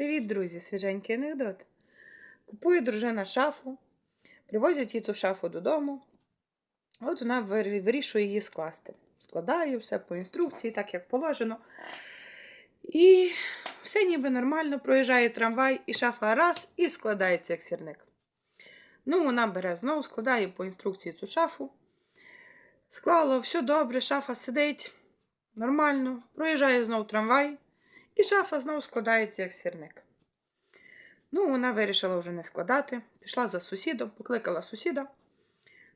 Привіт, друзі! Свіженький анекдот. Купує дружина шафу, привозять їй цю шафу додому. От вона вирішує її скласти. Складає все по інструкції, так як положено. І все ніби нормально, проїжджає трамвай, і шафа раз і складається як сірник. Ну, вона бере знову, складає по інструкції цю шафу. Склала, все добре, шафа сидить нормально, проїжджає знову трамвай, і шафа знову складається як сірник. Ну, вона вирішила вже не складати. Пішла за сусідом, покликала сусіда.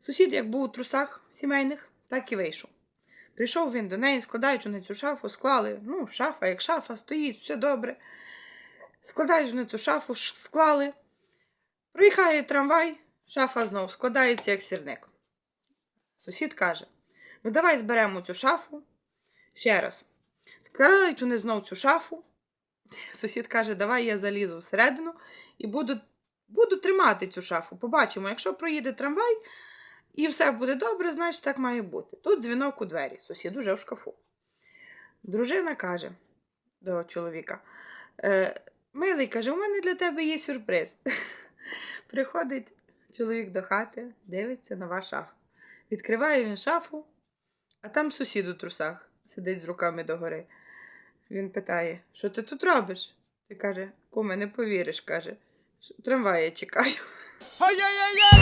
Сусід, як був у трусах сімейних, так і вийшов. Прийшов він до неї, складають вони цю шафу, склали. Ну, шафа, як шафа, стоїть, все добре. Складають вони цю шафу, склали. Приїхає трамвай, шафа знову складається як сірник. Сусід каже: ну давай зберемо цю шафу ще раз. Складають вони знов цю шафу. Сусід каже, давай я залізу всередину і буду, буду тримати цю шафу. Побачимо, якщо проїде трамвай і все буде добре, значить так має бути. Тут дзвінок у двері, сусід уже в шкафу. Дружина каже до чоловіка: е, Милий, каже, у мене для тебе є сюрприз. Приходить чоловік до хати, дивиться нова шафа. Відкриває він шафу, а там сусід у трусах сидить з руками догори. Він питає, що ти тут робиш? Ти каже, куме, не повіриш, каже, «Що- трамвая чекаю. Ай-яй-яй-яй!